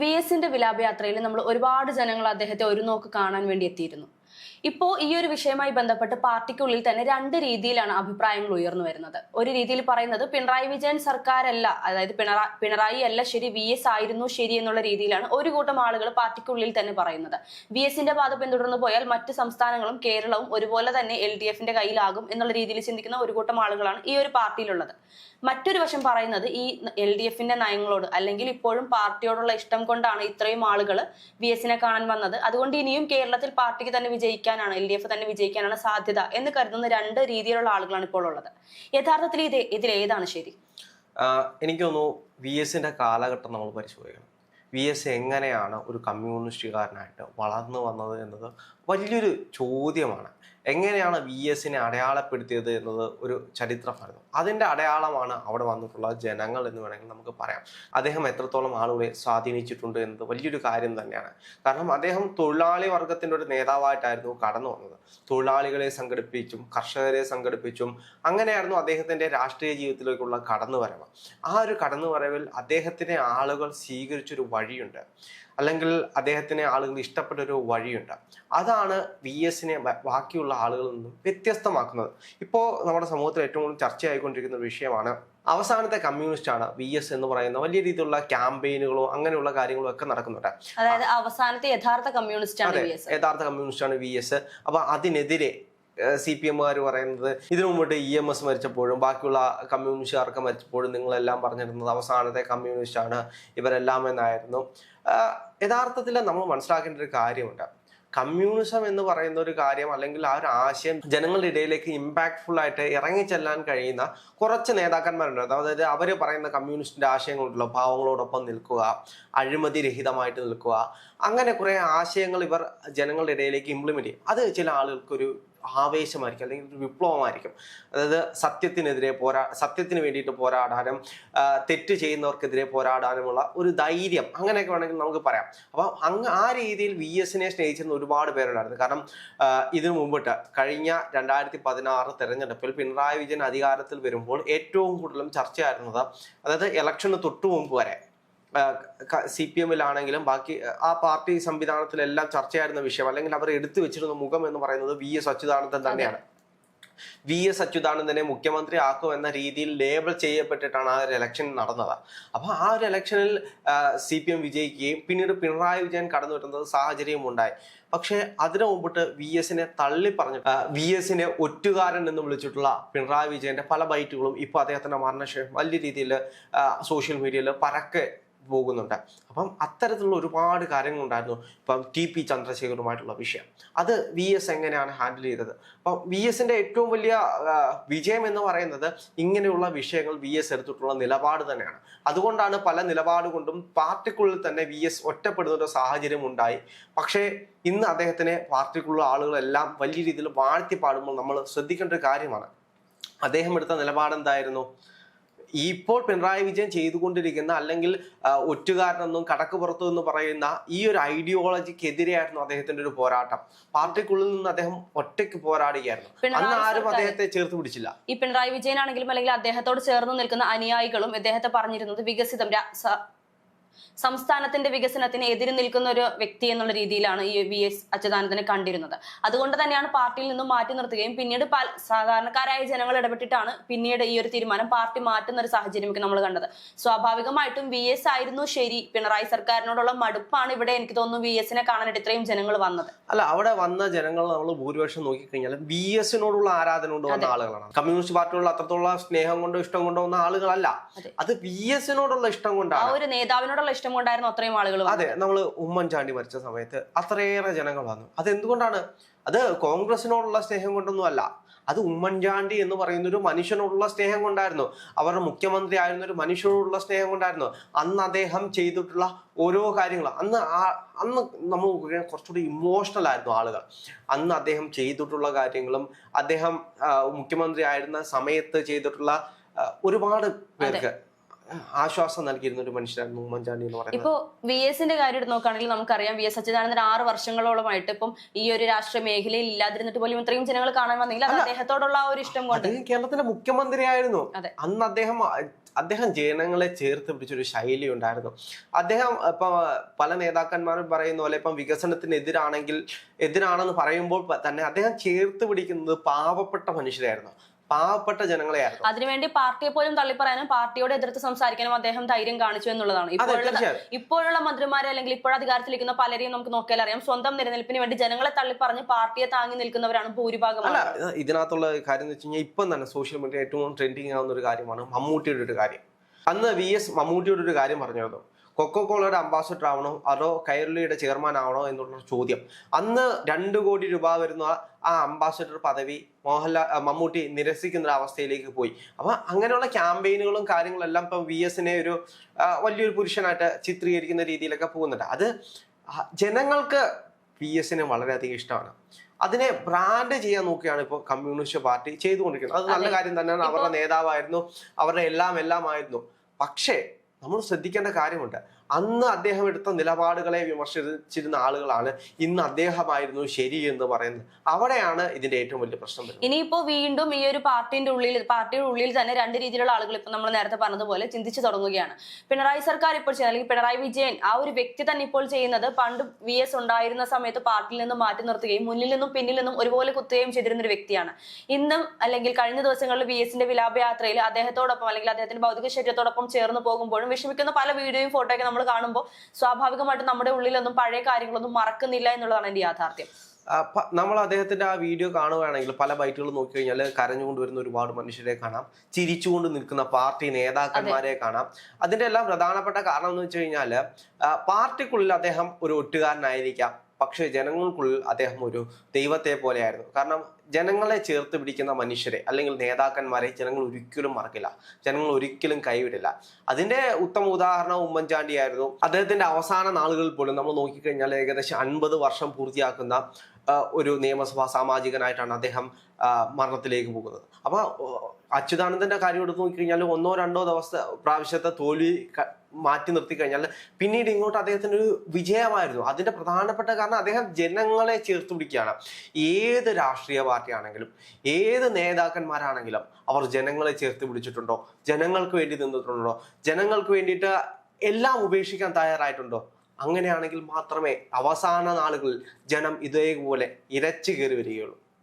V എസിന്റെ വിലാപയാത്രയിൽ നമ്മൾ ഒരുപാട് ജനങ്ങൾ അദ്ദേഹത്തെ ഒരു നോക്ക് കാണാൻ വേണ്ടി എത്തിയിരുന്നു. ഇപ്പോൾ ഈ ഒരു വിഷയവുമായി ബന്ധപ്പെട്ട് പാർട്ടിക്കുള്ളിൽ തന്നെ രണ്ട് രീതിയിലാണ് അഭിപ്രായങ്ങൾ ഉയർന്നു വരുന്നത്. ഒരു രീതിയിൽ പറയുന്നത് പിണറായി വിജയൻ സർക്കാരല്ല അതായത് പിണറായി പിണറായി അല്ല ശരി വി എസ് ആയിരുന്നു ശരി എന്നുള്ള രീതിയിലാണ് ഒരു കൂട്ടം ആളുകൾ പാർട്ടിക്കുള്ളിൽ തന്നെ പറയുന്നത്. വി എസിന്റെ പാത പിന്തുടർന്നു പോയാൽ മറ്റ് സംസ്ഥാനങ്ങളും കേരളവും ഒരുപോലെ തന്നെ എൽ ഡി എഫിന്റെ കയ്യിലാകും എന്നുള്ള രീതിയിൽ ചിന്തിക്കുന്ന ഒരു കൂട്ടം ആളുകളാണ് ഈ ഒരു പാർട്ടിയിലുള്ളത്. മറ്റൊരു വശം പറയുന്നത് ഈ എൽ ഡി എഫിന്റെ നയങ്ങളോട് അല്ലെങ്കിൽ ഇപ്പോഴും പാർട്ടിയോടുള്ള ഇഷ്ടം കൊണ്ടാണ് ഇത്രയും ആളുകൾ വി എസിനെ കാണാൻ വന്നത്. അതുകൊണ്ട് ഇനിയും കേരളത്തിൽ പാർട്ടിക്ക് തന്നെ വിജയിക്കാനാണ് എൽ ഡി എഫ് തന്നെ വിജയിക്കാനാണ് സാധ്യത എന്ന് കരുതുന്ന രണ്ട് രീതിയിലുള്ള ആളുകളാണ് ഇപ്പോൾ ഉള്ളത്. യഥാർത്ഥത്തിൽ ഇത് ഇതിൽ ഏതാണ് ശരി? എനിക്ക് തോന്നുന്നു വി എസിന്റെ കാലഘട്ടം നമ്മൾ പരിശോധിക്കണം. വി എസ് എങ്ങനെയാണ് ഒരു കമ്മ്യൂണിസ്റ്റുകാരനായിട്ട് വളർന്നു വന്നത് എന്നത് വലിയൊരു ചോദ്യമാണ്. എങ്ങനെയാണ് വി എസിനെ അടയാളപ്പെടുത്തിയത് എന്നത് ഒരു ചരിത്രമായിരുന്നു. അതിന്റെ അടയാളമാണ് അവിടെ വന്നിട്ടുള്ള ജനങ്ങൾ എന്ന് വേണമെങ്കിൽ നമുക്ക് പറയാം. അദ്ദേഹം എത്രത്തോളം ആളുകളെ സ്വാധീനിച്ചിട്ടുണ്ട് എന്നത് വലിയൊരു കാര്യം തന്നെയാണ്. കാരണം അദ്ദേഹം തൊഴിലാളി വർഗത്തിന്റെ ഒരു നേതാവായിട്ടായിരുന്നു കടന്നു വന്നത്. തൊഴിലാളികളെ സംഘടിപ്പിച്ചും കർഷകരെ സംഘടിപ്പിച്ചും അങ്ങനെയായിരുന്നു അദ്ദേഹത്തിന്റെ രാഷ്ട്രീയ ജീവിതത്തിലേക്കുള്ള കടന്നുവരവ്. ആ ഒരു കടന്നുവരവിൽ അദ്ദേഹത്തിനെ ആളുകൾ സ്വീകരിച്ചൊരു വഴിയുണ്ട്. അല്ലെങ്കിൽ അദ്ദേഹത്തിന് ആളുകൾ ഇഷ്ടപ്പെട്ട ഒരു വഴിയുണ്ട്. അതാണ് വി എസിനെ ബാക്കിയുള്ള ആളുകളിൽ നിന്നും വ്യത്യസ്തമാക്കുന്നത്. ഇപ്പോൾ നമ്മുടെ സമൂഹത്തിൽ ഏറ്റവും കൂടുതൽ ചർച്ചയായിക്കൊണ്ടിരിക്കുന്ന ഒരു വിഷയമാണ് അവസാനത്തെ കമ്മ്യൂണിസ്റ്റാണ് വി എസ് എന്ന് പറയുന്ന വലിയ രീതിയിലുള്ള ക്യാമ്പയിനുകളോ അങ്ങനെയുള്ള കാര്യങ്ങളോ ഒക്കെ നടക്കുന്നുണ്ട്. അതായത് അവസാനത്തെ യഥാർത്ഥ കമ്മ്യൂണിസ്റ്റ് യഥാർത്ഥ കമ്മ്യൂണിസ്റ്റാണ് വി എസ് അപ്പൊ അതിനെതിരെ സി പി എമ്മുകാർ പറയുന്നത് ഇതിനു മുമ്പിട്ട് ഇ എം എസ് മരിച്ചപ്പോഴും ബാക്കിയുള്ള കമ്മ്യൂണിസ്റ്റുകാർക്ക് മരിച്ചപ്പോഴും നിങ്ങളെല്ലാം പറഞ്ഞിരുന്നത് അവസാനത്തെ കമ്മ്യൂണിസ്റ്റാണ് ഇവരെല്ലാം എന്നായിരുന്നു. യഥാർത്ഥത്തിൽ നമ്മൾ മനസ്സിലാക്കേണ്ട ഒരു കാര്യമുണ്ട്. കമ്മ്യൂണിസം എന്ന് പറയുന്ന ഒരു കാര്യം അല്ലെങ്കിൽ ആ ഒരു ആശയം ജനങ്ങളുടെ ഇടയിലേക്ക് ഇമ്പാക്ട്ഫുൾ ആയിട്ട് ഇറങ്ങിച്ചെല്ലാൻ കഴിയുന്ന കുറച്ച് നേതാക്കന്മാരുണ്ട്. അതായത് അവർ പറയുന്ന കമ്മ്യൂണിസ്റ്റിന്റെ ആശയങ്ങളുണ്ടല്ലോ. ഭാവങ്ങളോടൊപ്പം നിൽക്കുക അഴിമതി രഹിതമായിട്ട് നിൽക്കുക. അങ്ങനെ കുറേ ആശയങ്ങൾ ഇവർ ജനങ്ങളുടെ ഇടയിലേക്ക് ഇംപ്ലിമെന്റ് ചെയ്യും. അത് ചില ആളുകൾക്കൊരു ആവേശമായിരിക്കും അല്ലെങ്കിൽ ഒരു വിപ്ലവമായിരിക്കും. അതായത് സത്യത്തിനെതിരെ പോരാ സത്യത്തിന് വേണ്ടിയിട്ട് പോരാടാനും തെറ്റ് ചെയ്യുന്നവർക്കെതിരെ പോരാടാനുമുള്ള ഒരു ധൈര്യം അങ്ങനെയൊക്കെ വേണമെങ്കിൽ നമുക്ക് പറയാം. അപ്പം അങ്ങ് ആ രീതിയിൽ വി എസിനെ സ്നേഹിച്ചിരുന്ന ഒരുപാട് പേരുണ്ടായിരുന്നു. കാരണം ഇതിനു മുമ്പിട്ട് കഴിഞ്ഞ രണ്ടായിരത്തി പതിനാറ് തെരഞ്ഞെടുപ്പിൽ പിണറായി വിജയൻ അധികാരത്തിൽ വരുമ്പോൾ ഏറ്റവും കൂടുതലും ചർച്ചയായിരുന്നത് അതായത് ഇലക്ഷന് തൊട്ടു മുമ്പ് വരെ സി പി എമ്മിലാണെങ്കിലും ബാക്കി ആ പാർട്ടി സംവിധാനത്തിലെല്ലാം ചർച്ചയായിരുന്ന വിഷയം അല്ലെങ്കിൽ അവർ എടുത്തു വെച്ചിരുന്ന മുഖം എന്ന് പറയുന്നത് വി എസ് അച്യുതാനന്ദൻ തന്നെയാണ്. വി എസ് അച്യുതാനന്ദനെ മുഖ്യമന്ത്രി ആക്കും എന്ന രീതിയിൽ ലേബൽ ചെയ്യപ്പെട്ടിട്ടാണ് ആ ഒരു ഇലക്ഷൻ നടന്നത്. അപ്പൊ ആ ഒരു ഇലക്ഷനിൽ സി പി എം വിജയിക്കുകയും പിന്നീട് പിണറായി വിജയൻ കടന്നു വരുന്നത് സാഹചര്യവും ഉണ്ടായി. പക്ഷേ അതിനു മുമ്പിട്ട് വി എസിനെ തള്ളി പറഞ്ഞു വി എസിനെ ഒറ്റുകാരൻ എന്ന് വിളിച്ചിട്ടുള്ള പിണറായി വിജയന്റെ പല ബൈറ്റുകളും ഇപ്പൊ അദ്ദേഹത്തിന്റെ മരണശേഷം വലിയ രീതിയിൽ സോഷ്യൽ മീഡിയയിൽ പരക്കെ പോകുന്നുണ്ട്. അപ്പം അത്തരത്തിലുള്ള ഒരുപാട് കാര്യങ്ങളുണ്ടായിരുന്നു ഇപ്പം ടി പി ചന്ദ്രശേഖറുമായിട്ടുള്ള വിഷയം. അത് വി എസ് എങ്ങനെയാണ് ഹാൻഡിൽ ചെയ്തത്? അപ്പം വി എസിന്റെ ഏറ്റവും വലിയ വിജയം എന്ന് പറയുന്നത് ഇങ്ങനെയുള്ള വിഷയങ്ങൾ വി എസ് എടുത്തിട്ടുള്ള നിലപാട് തന്നെയാണ്. അതുകൊണ്ടാണ് പല നിലപാട് കൊണ്ടും പാർട്ടിക്കുള്ളിൽ തന്നെ വി എസ് ഒറ്റപ്പെടുന്ന ഒരു സാഹചര്യം ഉണ്ടായി. പക്ഷേ ഇന്ന് അദ്ദേഹത്തിനെ പാർട്ടിക്കുള്ള ആളുകളെല്ലാം വലിയ രീതിയിൽ വാഴ്ത്തി പാടുമ്പോൾ നമ്മൾ ശ്രദ്ധിക്കേണ്ട ഒരു കാര്യമാണ്. അദ്ദേഹം എടുത്ത നിലപാട് എന്തായിരുന്നു ഇപ്പോൾ പിണറായി വിജയൻ ചെയ്തുകൊണ്ടിരിക്കുന്ന അല്ലെങ്കിൽ ഒറ്റുകാരനെന്നും കടക്ക് പുറത്തു എന്ന് പറയുന്ന ഈ ഒരു ഐഡിയോളജിക്കെതിരെയായിരുന്നു അദ്ദേഹത്തിന്റെ ഒരു പോരാട്ടം. പാർട്ടിക്കുള്ളിൽ നിന്ന് അദ്ദേഹം ഒറ്റയ്ക്ക് പോരാടുകയായിരുന്നു. അന്ന് ആരും അദ്ദേഹത്തെ ചേർത്ത് പിടിച്ചില്ല. ഈ പിണറായി വിജയനാണെങ്കിലും അല്ലെങ്കിൽ അദ്ദേഹത്തോട് ചേർന്ന് നിൽക്കുന്ന അനുയായികളും ഇദ്ദേഹത്തെ പറഞ്ഞിരുന്നത് വികസിതം സംസ്ഥാനത്തിന്റെ വികസനത്തിന് എതിര് നിൽക്കുന്ന ഒരു വ്യക്തി എന്നുള്ള രീതിയിലാണ് ഈ വി എസ് അച്യുതാനന്ദനെ കണ്ടിരുന്നത്. അതുകൊണ്ട് തന്നെയാണ് പാർട്ടിയിൽ നിന്നും മാറ്റി നിർത്തുകയും പിന്നീട് സാധാരണക്കാരായ ജനങ്ങൾ ഇടപെട്ടിട്ടാണ് പിന്നീട് ഈ ഒരു തീരുമാനം പാർട്ടി മാറ്റുന്ന ഒരു സാഹചര്യമൊക്കെ നമ്മൾ കണ്ടത്. സ്വാഭാവികമായിട്ടും വി എസ് ആയിരുന്നു ശരി. പിണറായി സർക്കാരിനോടുള്ള മടുപ്പാണ് ഇവിടെ എനിക്ക് തോന്നുന്നു വി എസിനെ കാണാനായിട്ട് ഇത്രയും ജനങ്ങൾ വന്നത്. അല്ല അവിടെ വന്ന ജനങ്ങൾ നമ്മൾ ഭൂരിപക്ഷം നോക്കിക്കഴിഞ്ഞാൽ വി എസിനോടുള്ള ആരാധന കൊണ്ട് വന്ന ആളുകളാണ്. കമ്മ്യൂണിസ്റ്റ് പാർട്ടിയോടുള്ള അത്രത്തോളം സ്നേഹം കൊണ്ടോ ഇഷ്ടം കൊണ്ടോ വന്ന ആളുകളല്ല. അത്. വി എസിനോടുള്ള ഇഷ്ടം ആ കൊണ്ടാണ് ഒരു നേതാവിനോടുള്ള ഇഷ്ടം കൊണ്ടായിരുന്നു അത്രയും ആളുകൾ അതെ നമ്മൾ ഉമ്മൻചാണ്ടി മരിച്ച സമയത്ത് അത്രയേറെ ജനങ്ങൾ വന്നു. അത് എന്തുകൊണ്ടാണ് അത് കോൺഗ്രസിനോടുള്ള സ്നേഹം കൊണ്ടൊന്നും അല്ല അത് ഉമ്മൻചാണ്ടി എന്ന് പറയുന്ന ഒരു മനുഷ്യനോടുള്ള സ്നേഹം കൊണ്ടായിരുന്നു. അവരുടെ മുഖ്യമന്ത്രി ആയിരുന്ന ഒരു മനുഷ്യനോടുള്ള സ്നേഹം കൊണ്ടായിരുന്നു അന്ന് അദ്ദേഹം ചെയ്തിട്ടുള്ള ഓരോ കാര്യങ്ങളും അന്ന് ആ- അന്ന് നമ്മൾ കുറച്ചുകൂടി ഇമോഷണൽ ആയിരുന്നു ആളുകൾ. അന്ന് അദ്ദേഹം ചെയ്തിട്ടുള്ള കാര്യങ്ങളും അദ്ദേഹം മുഖ്യമന്ത്രി ആയിരുന്ന സമയത്ത് ചെയ്തിട്ടുള്ള ഒരുപാട് പേർക്ക് ആശ്വാസം നൽകിയിരുന്ന ഒരു മനുഷ്യനായിരുന്നു ഉമ്മൻചാണ്ടി എന്ന് പറയുന്നത്. ഇപ്പോ വി എസിന്റെ കാര്യം എടുത്ത് നോക്കുകയാണെങ്കിൽ നമുക്കറിയാം വി എസ് അച്യുതാനന്ദൻ ആറ് വർഷങ്ങളോളമായിട്ട് ഇപ്പം ഈ ഒരു രാഷ്ട്രീയ മേഖലയിൽ ഇല്ലാതിരുന്നിട്ട് പോലും ഇത്രയും ജനങ്ങൾ കാണാൻ വന്നില്ല. അത് അദ്ദേഹത്തോടുള്ള ആ ഒരു ഇഷ്ടം കൊണ്ട്. കേരളത്തിന്റെ മുഖ്യമന്ത്രിയായിരുന്നു. അന്ന് അദ്ദേഹം അദ്ദേഹം ജനങ്ങളെ ചേർത്ത് പിടിച്ചൊരു ശൈലി ഉണ്ടായിരുന്നു. അദ്ദേഹം ഇപ്പൊ പല നേതാക്കന്മാരും പറയുന്ന പോലെ ഇപ്പം വികസനത്തിന് എതിരാണെങ്കിൽ എതിരാണെന്ന് പറയുമ്പോൾ തന്നെ അദ്ദേഹം ചേർത്ത് പിടിക്കുന്നത് പാവപ്പെട്ട മനുഷ്യരായിരുന്നു. പാവപ്പെട്ട ജനങ്ങളെയായിരുന്നു. അതിനുവേണ്ടി പാർട്ടിയെ പോലും തള്ളിപ്പറയാനും പാർട്ടിയോട് എതിർത്ത് സംസാരിക്കാനും അദ്ദേഹം ധൈര്യം കാണിച്ചു എന്നുള്ളതാണ്. ഇപ്പോഴുള്ള ഇപ്പോഴുള്ള മന്ത്രിമാരെ അല്ലെങ്കിൽ ഇപ്പോൾ അധികാരത്തിലിരിക്കുന്ന പലരെയും നമുക്ക് നോക്കിയാൽ അറിയാം. സ്വന്തം നിലനിൽപ്പിന് വേണ്ടി ജനങ്ങളെ തള്ളിപ്പറഞ്ഞ് പാർട്ടിയെ താങ്ങി നിൽക്കുന്നവരാണ് ഭൂരിഭാഗം അല്ല. ഇതിനകത്തുള്ള കാര്യം എന്ന് വെച്ച് കഴിഞ്ഞാൽ ഇപ്പം തന്നെ സോഷ്യൽ മീഡിയ ഏറ്റവും ട്രെൻഡിങ് ആവുന്ന ഒരു കാര്യമാണ് മമ്മൂട്ടിയുടെ ഒരു കാര്യം. അന്ന് വി എസ് മമ്മൂട്ടിയുടെ ഒരു കാര്യം പറഞ്ഞിരുന്നു കൊക്കോ കോളയുടെ അംബാസഡർ ആവണോ? അതോ കൈരളിയുടെ ചെയർമാൻ ആവണോ എന്നുള്ള ചോദ്യം. അന്ന് രണ്ട് കോടി രൂപ വരുന്ന ആ അംബാസഡർ പദവി മോഹൻലാൽ മമ്മൂട്ടി നിരസിക്കുന്ന ഒരു അവസ്ഥയിലേക്ക് പോയി. അപ്പൊ അങ്ങനെയുള്ള ക്യാമ്പയിനുകളും കാര്യങ്ങളെല്ലാം ഇപ്പം വി എസിനെ ഒരു വലിയൊരു പുരുഷനായിട്ട് ചിത്രീകരിക്കുന്ന രീതിയിലൊക്കെ പോകുന്നുണ്ട്. അത് ജനങ്ങൾക്ക് പി എസിനെ വളരെയധികം ഇഷ്ടമാണ്. അതിനെ ബ്രാൻഡ് ചെയ്യാൻ നോക്കുകയാണ് ഇപ്പോൾ കമ്മ്യൂണിസ്റ്റ് പാർട്ടി ചെയ്തുകൊണ്ടിരിക്കുന്നത്. അത് നല്ല കാര്യം തന്നെയാണ്. അവരുടെ നേതാവായിരുന്നു. അവരുടെ എല്ലാം എല്ലാം ആയിരുന്നു പക്ഷേ നമ്മൾ ശ്രദ്ധിക്കേണ്ട കാര്യമുണ്ട്. അന്ന് അദ്ദേഹം എടുത്ത നിലപാടുകളെ വിമർശിച്ചിരുന്ന ആളുകളാണ് ഇന്ന് അദ്ദേഹമായിരുന്നു ശരി എന്ന് പറയുന്നത്. അവിടെയാണ് ഇതിന്റെ ഏറ്റവും വലിയ പ്രശ്നം ഇനിയിപ്പോ വീണ്ടും ഈ ഒരു പാർട്ടിന്റെ ഉള്ളിൽ പാർട്ടിയുടെ ഉള്ളിൽ തന്നെ രണ്ട് രീതിയിലുള്ള ആളുകൾ ഇപ്പൊ നമ്മൾ നേരത്തെ പറഞ്ഞതുപോലെ ചിന്തിച്ചു തുടങ്ങുകയാണ്. പിണറായി സർക്കാർ ഇപ്പോൾ ചെയ്യുന്നത് അല്ലെങ്കിൽ പിണറായി വിജയൻ ആ ഒരു വ്യക്തി തന്നെ ഇപ്പോൾ ചെയ്യുന്നത് പണ്ട് വി എസ് ഉണ്ടായിരുന്ന സമയത്ത് പാർട്ടിയിൽ നിന്ന് മാറ്റി നിർത്തുകയും മുന്നിൽ നിന്നും പിന്നിൽ നിന്നും ഒരുപോലെ കുത്തുകയും ചെയ്തിരുന്ന ഒരു വ്യക്തിയാണ്. ഇന്നും അല്ലെങ്കിൽ കഴിഞ്ഞ ദിവസങ്ങളിൽ വി എസിന്റെ വിലാപയാത്രയിൽ അദ്ദേഹത്തോടൊപ്പം അല്ലെങ്കിൽ അദ്ദേഹത്തിന്റെ ഭൗതിക ശരീരത്തോടൊപ്പം ചേർന്ന് പോകുമ്പോഴും വിഷമിക്കുന്ന പല വീഡിയോയും ഫോട്ടോയൊക്കെ നമ്മൾ കാണുമ്പോൾ സ്വാഭാവികമായിട്ടും നമ്മുടെ ഉള്ളിലൊന്നും പഴയ കാര്യങ്ങളൊന്നും മറക്കുന്നില്ല എന്നുള്ളതാണ് എന്റെ യാഥാർത്ഥ്യം. നമ്മൾ അദ്ദേഹത്തിന്റെ ആ വീഡിയോ കാണുകയാണെങ്കിൽ പല ബൈറ്റുകൾ നോക്കിക്കഴിഞ്ഞാൽ കരഞ്ഞുകൊണ്ട് വരുന്ന ഒരുപാട് മനുഷ്യരെ കാണാം ചിരിച്ചുകൊണ്ട് നിൽക്കുന്ന പാർട്ടി നേതാക്കന്മാരെ കാണാം. അതിന്റെ എല്ലാം പ്രധാനപ്പെട്ട കാരണം എന്ന് വെച്ച് കഴിഞ്ഞാൽ പാർട്ടിക്കുള്ളിൽ അദ്ദേഹം ഒരു ഒറ്റുകാരനായിരിക്കാം പക്ഷേ ജനങ്ങൾക്കുള്ളിൽ അദ്ദേഹം ഒരു ദൈവത്തെ പോലെയായിരുന്നു. കാരണം ജനങ്ങളെ ചേർത്ത് പിടിക്കുന്ന മനുഷ്യരെ അല്ലെങ്കിൽ നേതാക്കന്മാരെ ജനങ്ങൾ ഒരിക്കലും മറക്കില്ല. ജനങ്ങൾ ഒരിക്കലും കൈവിടില്ല. അതിന്റെ ഉത്തമ ഉദാഹരണം ഉമ്മൻചാണ്ടിയായിരുന്നു അദ്ദേഹത്തിന്റെ അവസാന നാളുകളിൽ പോലും നമ്മൾ നോക്കിക്കഴിഞ്ഞാൽ ഏകദേശം അൻപത് വർഷം പൂർത്തിയാക്കുന്ന ഒരു നിയമസഭാ സാമാജികനായിട്ടാണ് അദ്ദേഹം മരണത്തിലേക്ക് പോകുന്നത്. അപ്പോൾ അച്യുതാനന്ദന്റെ കാര്യം എടുത്ത് നോക്കിക്കഴിഞ്ഞാൽ ഒന്നോ രണ്ടോ ദിവസത്തെ പ്രാവശ്യത്തെ തോൽവി മാറ്റി നിർത്തി കഴിഞ്ഞാൽ പിന്നീട് ഇങ്ങോട്ട് അദ്ദേഹത്തിന് ഒരു വിജയമായിരുന്നു. അതിന്റെ പ്രധാനപ്പെട്ട കാരണം അദ്ദേഹം ജനങ്ങളെ ചേർത്ത് പിടിക്കുകയാണ്. ഏത് രാഷ്ട്രീയ പാർട്ടിയാണെങ്കിലും ഏത് നേതാക്കന്മാരാണെങ്കിലും അവർ ജനങ്ങളെ ചേർത്ത് പിടിച്ചിട്ടുണ്ടോ? ജനങ്ങൾക്ക് വേണ്ടി നിന്നിട്ടുണ്ടോ? ജനങ്ങൾക്ക് വേണ്ടിയിട്ട് എല്ലാം ഉപേക്ഷിക്കാൻ തയ്യാറായിട്ടുണ്ടോ? അങ്ങനെയാണെങ്കിൽ മാത്രമേ അവസാന നാളുകളിൽ ജനം ഇതേപോലെ ഇരച്ചു കയറി വരികയുള്ളൂ.